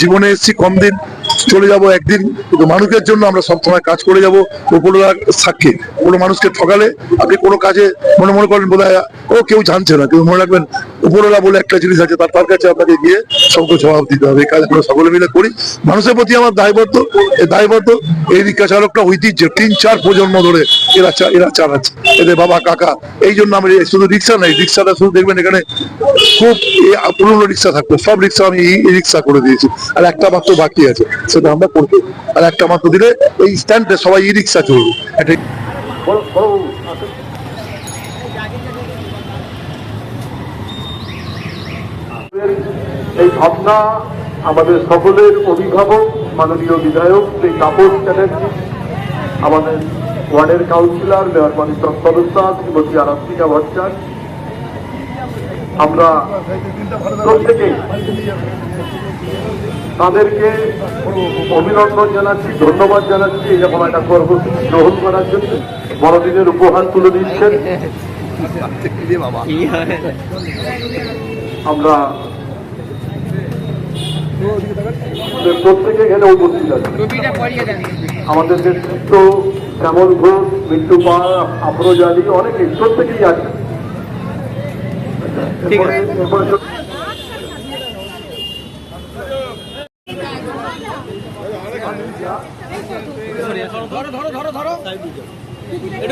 জীবনে এসেছি কম দিন। চলে যাব একদিন, কিন্তু মানুষের জন্য আমরা সবসময় কাজ করে যাব। উপরওয়ালার সাক্ষী, কোনো মানুষকে ঠকালে আপনি কোনো কাজে মনে মনে করেন বোধ ও কেউ জানছে না, কিন্তু মনে রাখবেন, উপরওয়ালা বলে একটা জিনিস আছে, তার কাছে আপনাকে গিয়ে সঙ্গ জবাব দিতে হবে। এই কাজ আমরা সকলে মিলে করি। মানুষের প্রতি আমার দায়বদ্ধ, এই দায়বদ্ধ, এই রিক্সা চালকটা ঐতিহ্য, তিন, চার প্রজন্ম ধরে এরা এরা চালাচ্ছে। এদের বাবা, কাকা, এই জন্য আমি শুধু রিক্সা নাই রিক্সাটা শুধু দেখবেন এখানে খুব পুরনো রিক্সা থাকতো, সব রিক্সা আমি এই রিক্সা করে দিয়েছি। আর একটা মাত্র বাকি আছে। সেটা আমরা করব। আর একটা মাত্র দিলে এই স্ট্যান্ডে সবাই ই রিক্সা চলবে এই ভাবনা আমাদের সকলের অভিভাবক, মাননীয় বিধায়ক শ্রী তাপস চ্যাটার্জি, আমাদের ওয়ার্ডের কাউন্সিলর, মেয়র পরিষদ সদস্য, শ্রীমতী আরাত্মিকা ভট্টাচার্য। আমরা প্রত্যেকে তাদেরকে অভিনন্দন জানাচ্ছি ধন্যবাদ জানাচ্ছি। এরকম একটা কর্মসূচি গ্রহণ করার জন্য বড়দিনের উপহার তুলে দিচ্ছেন। আমরা প্রত্যেকে এখানে উপস্থিত আছে। আমাদের নেতৃত্ব শ্যামল ঘোষ মৃত্যু পাল আফরোজ আলী অনেকে প্রত্যেকেই আছে এরপরে এরপরে ধরো ধরো ধরো ধরো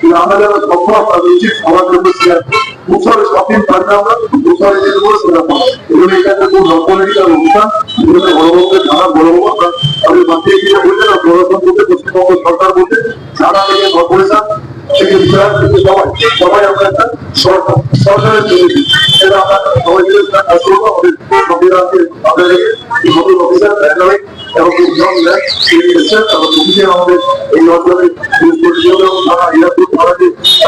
কিন্তু আমরা যারা সক্ষম উচিত সবার জন্য শেয়ার উৎসবে শপিং পারলে আমরা উৎসবে যে দেবো সেটা পাবো এবং এখানে খুব রকমের অনুষ্ঠান। যেখানে বড় বড় যারা বড় বড় তাদের বাচ্চা এগিয়ে বলতে না প্রশাসন বলতে পশ্চিমবঙ্গ সরকার বলতে, যারা থেকে কর্পোরেশন থেকে বিধায়ক সবাই সবাই আমরা একটা সরকার, সরকারের তৈরি সেটা আমরা সবাই মিলে কাজ করব, আমাদের আমাদের এই নতুন অফিসার এবং এবং অফিসে আমাদের এই অঞ্চলে থানা ইরাপুর থানা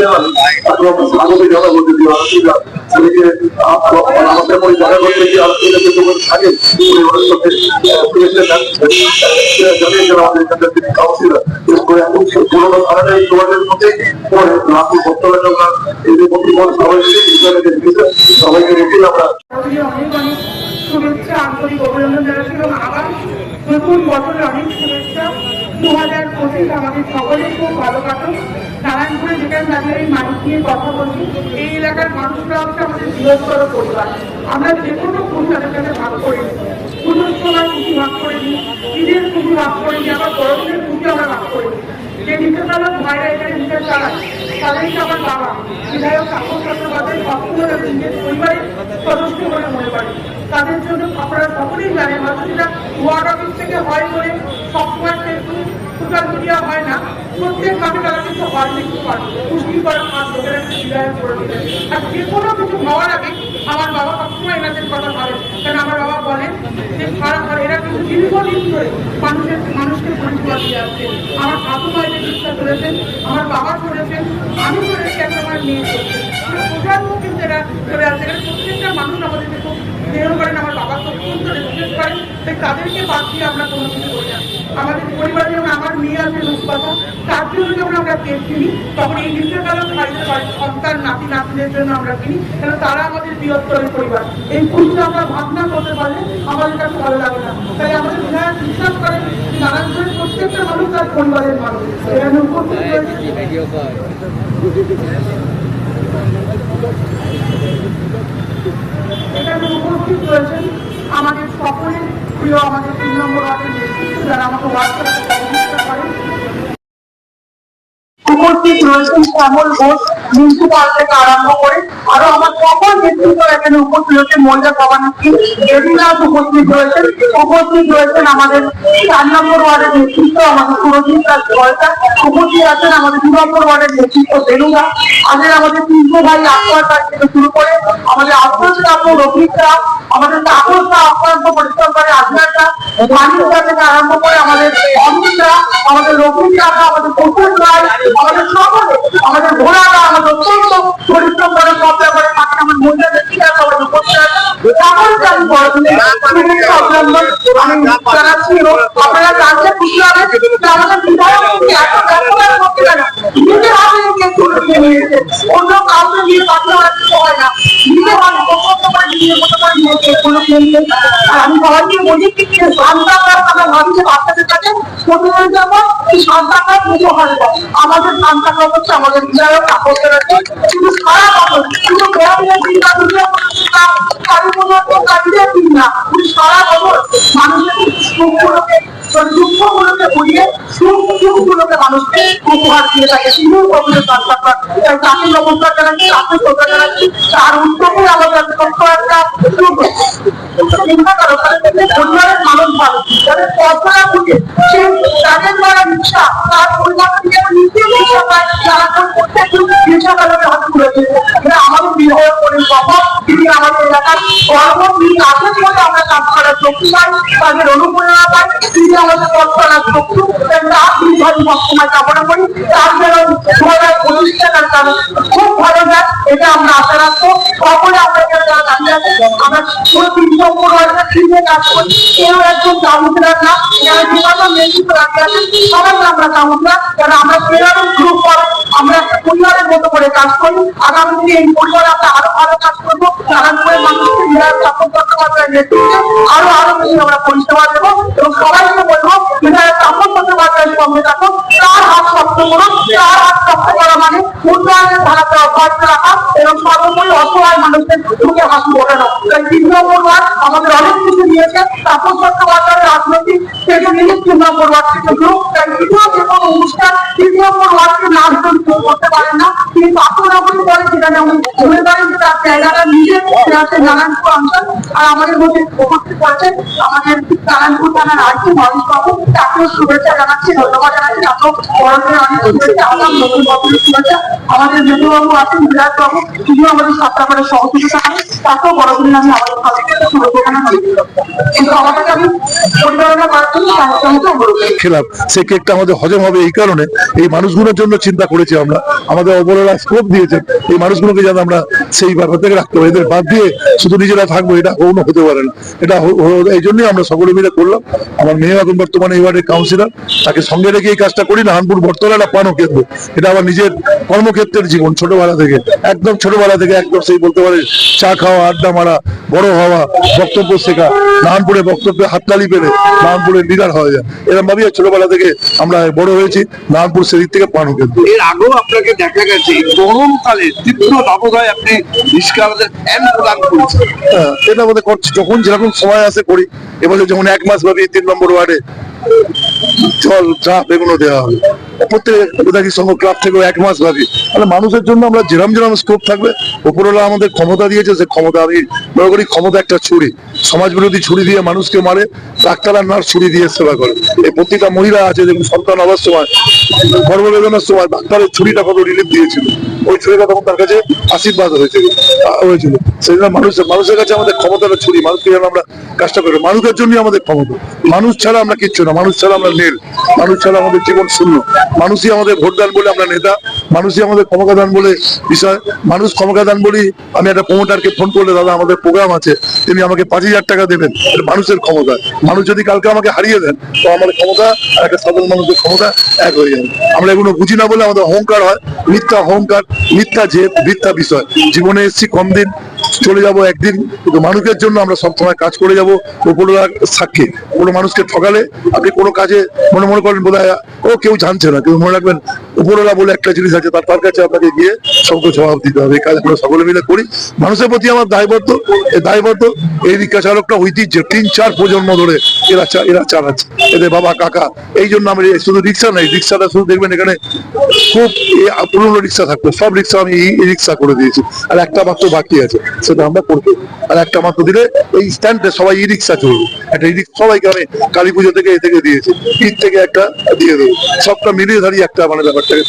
আমরা স্বাগত জানা বলতে দিই আলোচনা সেদিকে আমাদের মনে দেখা করতে গিয়ে আলোচনা যে তোমার থাকে পরিবারের সাথে জানিয়ে যারা আমাদের এখানকার থেকে কাউন্সিলর পুরোনো ধারণা এই তোমাদের মধ্যে পরে রাহুল ভক্তরা আমরা এদের মধ্যে সবাই মিলে সবাইকে রেখে শুভেচ্ছা, আন্তরিক অভিনন্দন জানাচ্ছি এবং আবার নতুন বছরের অনেক শুভেচ্ছা। দু পঁচিশ আমাদের সকলের খুব ভালো কাটুক। নারায়ণপুরে যেখানে দাঁড়িয়ে এই মানুষ নিয়ে কথা বলছি, এই এলাকার মানুষরা আমাদের বৃহত্তর পরিবার। আমরা যে কোনো কাছে ভাগ করে পুজোর সময় খুশি ভাগ করে নিই, ঈদের খুশি ভাগ করে নিই, আবার বড়দিনের খুশি আমরা ভাগ করে নিই। যে নিত্যকালক ভাইরা এখানে নিতে চালায় তাদেরকে আমার বাবা। বিধায়ক ঠাকুর চট্টোপাধ্যায় আমি নিজের পরিবারের সদস্য বলে মনে করি। তাদের জন্য আপনারা সকলেই জানেন সেটা ওয়ার্ড অফিস থেকে হয় বলে সবসময় ফেসবুক, সোশ্যাল মিডিয়া হয় না। প্রত্যেক কাজে তারা কিন্তু হয় দেখতে পারে পুষ্টি করার লোকেরা বিধায়ক করে দিলেন। আর যে কোনো কিছু হওয়ার আগে আমার বাবা সবসময় এনাদের কথা ভাবেন। কারণ আমার বাবা বলেন যে, খারাপ আর এরা কিন্তু দীর্ঘদিন ধরে মানুষের, মানুষকে পরিষেবা দিয়ে আসছে। আমার ঠাকুমা এটা চিকিৎসা করেছেন, আমার বাবা করেছেন, আমি করেছি এখন আমার মেয়ে করছে। প্রজন্ম কিন্তু এরা চলে আসছে। প্রত্যেকটা মানুষ আমাদেরকে খুব স্নেহ করেন আমার বাবা তো অত্যন্ত রেসপেক্ট করেন তাই তাদেরকে বাদ দিয়ে আমরা কোনো কিছু করি না। আমাদের পরিবারে যেমন আমার মেয়ে আছে রূপকথা, তার জন্য যখন আমরা কেক কিনি, তখন এই নিত্যকালক বাড়িতে সন্তান, নাতি নাতিদের জন্য আমরা কিনি, কেন তারা আমাদের বৃহত্তরের পরিবার। এই পুজো আমরা ভাবনা করতে পারলে আমাদের কাছে ভালো লাগে না। তাই আমাদের বিধায়ক বিশ্বাস করেন নারায়ণপুরের প্রত্যেকটা মানুষ তার পরিবারের মানুষ। এখানে উপস্থিত রয়েছে এখানে উপস্থিত রয়েছেন আমাদের সকলের প্রিয় আমাদের তিন নম্বর নেতৃত্ব যারা আমাকে উপস্থিত আমাদের চার নম্বর ওয়ার্ডের নেতৃত্ব, আমাদের সুরজিৎ দাস আছেন আমাদের দু আছেন ভাই আকবর থেকে শুরু করে আমাদের আফরোজ কাপুর রফিকরা আমাদের তাপসরা আক্রান্ত পরিশ্রম করে আজমাররা মানিকরা থেকে আরম্ভ করে আমাদের অমিতরা, আমাদের রফিকরা আমাদের প্রচুর রায় আমাদের সকলে, আমাদের ঘোড়ারা আমাদের অত্যন্ত পরিশ্রম করে সব ব্যাপারে থাকে আমার মহিলা ব্যক্তিরা সবাই উপস্থিত আছে সকলকে আমি পড়াশোনা অবলম্বন আমি জানাচ্ছি এবং আপনারা জানলে খুশি হবে আমাদের বিধায়ক হয় না। আমি সবাইকে বলি যে সন্তানরা আমরা বাচ্চাদের কাছে প্রতিদিন যাব এই সন্তানরা পুজো না। আমাদের হচ্ছে আমাদের আপত্তির আছে শুধু সারা শুধু গ্রামের দিন না সারা বছর মানুষের সুখগুলোকে দুঃখগুলোকে বুঝিয়ে সুখ সুখগুলোকে মানুষকে উপহার দিয়ে থাকে তিনি প্রকৃত সন্তান তাই তাকে নমস্কার জানাচ্ছি তাকে শ্রদ্ধা জানাচ্ছি তার উদ্যোগে আমাদের একটা চিন্তা বিবাহ তিনি আমাদের এলাকার গর্ব তিনি আছেন বলে আমরা কাজ করার শক্তি পাই তাদের অনুপ্রেরণা পাই তিনি আমাদের কল্পনা শক্তি তাই তার দীর্ঘায়ু সবসময় কামনা করি তার যেন আমরা আশা রাখব। আমরা পরিবারের মতো করে কাজ করি। আগামী এই পরিবারে আরও ভালো কাজ করব। নারায়ণপুরের মানুষকে নেতৃত্বে। আরও আরও বেশি আমরা পরিষেবা দেবো। এবং সবাইকে বলব বিধায়ক সঙ্গে থাকুন তার হাত শক্ত করুন, তার মানে রাখা এবং সর্বোপরি অসহায় মানুষদের মুখে হাসি ওঠানো তাই তিন আমাদের অনেক কিছু দিয়েছে তাপস চট্টোপাধ্যায়ের রাজনৈতিক থেকে নিয়ে তিন ওয়ার্ড থেকে গ্রুপ তাই তৃতীয় কোনো অনুষ্ঠান তিন নম্বর ওয়ার্ডকে না করতে পারেন না। কিন্তু আপনারা বলে সেখানে উনি করেন যে তার জায়গাটা নিজে আছে আর আমাদের মধ্যে উপস্থিত আছেন আমাদের নারায়ণপুর থানার আইসি মহেশ বাবু। তাকেও শুভেচ্ছা জানাচ্ছি, ধন্যবাদ জানাচ্ছি, আপনার পরবর্তী অনেক শুভেচ্ছা আমার নতুন বছরের শুভেচ্ছা। আমাদের মেজবাবু আছেন বিরাট বাবু আমাদের সবটা করে সহযোগিতা করেন। তাকেও বড়দিন আমি আমাদের সবাইকে শুভেচ্ছা জানাচ্ছি। খেলাম। সেই কেকটা আমাদের হজম হবে এই কারণে এই মানুষগুলোর জন্য চিন্তা করেছি আমরা। আমাদের স্কোপ এই মানুষগুলোকে আমরা সেই ব্যাপার থেকে রাখতে পারি। এদের বাদ দিয়ে শুধু নিজেরা থাকব, এটা হতে এটা এই জন্যই আমরা সকলে মিলে করলাম। আমার মেয়ে এখন বর্তমানে এই ওয়ার্ডের কাউন্সিলর তাকে সঙ্গে রেখে এই কাজটা করি না। হানপুর বর্তমানে পানও কেন্দ্র এটা আমার নিজের কর্মক্ষেত্রের জীবন ছোটবেলা থেকে। একদম ছোটবেলা থেকে একদম সেই বলতে পারে চা খাওয়া, আড্ডা মারা, বড় হওয়া, বক্তব্য শেখা। নানপুরে বক্তব্যে হাততালি পেলে নানপুরের লিডার হয়ে যায়। এরকম ভাবে ছোটবেলা থেকে আমরা বড় হয়েছি নানপুর সেদিক থেকে পানও কেন্দ্র এর আগেও আপনাকে দেখা গেছে গরমকালে তীব্র দাবদায় আপনি রিস্কারদের ফ্যান প্রদান করেছেন। হ্যাঁ, এটা আমাদের করছি। যখন যেরকম সময় আসে করি এবারে যেমন এক মাস ভাবি তিন নম্বর ওয়ার্ডে জল চা বেগুনো দেওয়া হবে। প্রত্যেক ক্লাব এক মাস মানে মানুষের জন্য আমরা যেরাম যেরাম স্কোপ থাকবে আমাদের ক্ষমতা দিয়েছে সে ক্ষমতা আমি মনে করি ক্ষমতা একটা ছুরি। সমাজ বিরোধী ছুরি দিয়ে মানুষকে মারে, ডাক্তার আর নার্স ছুরি দিয়ে সেবা করে। এই প্রতিটা মহিলা আছে যেমন সন্তান হওয়ার সময় গর্ভবেদনার সময় ডাক্তারের ছুরিটা কত রিলিফ দিয়েছিল। ওই ছুরিটা তখন তার কাছে আশীর্বাদ হয়েছিল হয়েছিল। সেই জন্য মানুষের মানুষের কাছে আমাদের ক্ষমতাটা ছুরি। মানুষকে যেন আমরা কাজটা করি। মানুষের জন্যই আমাদের ক্ষমতা। মানুষ ছাড়া আমরা কিচ্ছু না। মানুষ ছাড়া আমরা নীল। মানুষ ছাড়া আমাদের জীবন শূন্য। মানুষই আমাদের ভোটদান বলে আমরা নেতা। মানুষই আমাদের ক্ষমতা দান বলে বিষয়। মানুষ ক্ষমতা দান বলি আমি একটা প্রমোটারকে ফোন করলে, দাদা, আমাদের প্রোগ্রাম আছে, তিনি আমাকে পাঁচ হাজার টাকা দেবেন মানুষের ক্ষমতা। মানুষ যদি কালকে আমাকে হারিয়ে দেন, তো আমাদের ক্ষমতা আর একটা সাধারণ মানুষের ক্ষমতা এক হয়ে যাবে। আমরা এগুলো বুঝি না বলে আমাদের অহংকার হয়। মিথ্যা অহংকার, মিথ্যা জেদ, মিথ্যা বিষয়। জীবনে এসছি কম দিন চলে যাব একদিন, কিন্তু মানুষের জন্য আমরা সবসময় কাজ করে যাব। উপরওয়ালার সাক্ষী, কোনো মানুষকে ঠকালে আপনি কোনো কাজে মনে মনে করেন বোধ ও কেউ জানছে না কিন্তু মনে রাখবেন উপরওয়ালা বলে একটা জিনিস আছে, তার কাছে আপনাকে গিয়ে সবকে জবাব দিতে হবে। এই কাজ আমরা সকলে মিলে করি। মানুষের প্রতি আমার দায়বদ্ধ, এই দায়বদ্ধ, এই রিক্সা চালকটা ঐতিহ্য তিন চার প্রজন্ম ধরে এরা এরা চালাচ্ছে। এদের বাবা, কাকা, এই জন্য আমি শুধু রিক্সা নাই রিক্সাটা শুধু দেখবেন এখানে খুব পুরনো রিক্সা থাকতো, সব রিক্সা আমি রিক্সা করে দিয়েছি। আর একটা মাত্র বাকি আছে। সেটা আমরা করব। আর একটা মাত্র দিলে এই স্ট্যান্ডে সবাই ই রিক্সা চলবে একটা ই রিক্সা সবাইকে আমি কালী পুজো থেকে এ থেকে দিয়েছি। ঈদ থেকে একটা দিয়ে দেবো। সবটা মিলিয়ে ধরি একটা মানে ব্যাপারটাকে।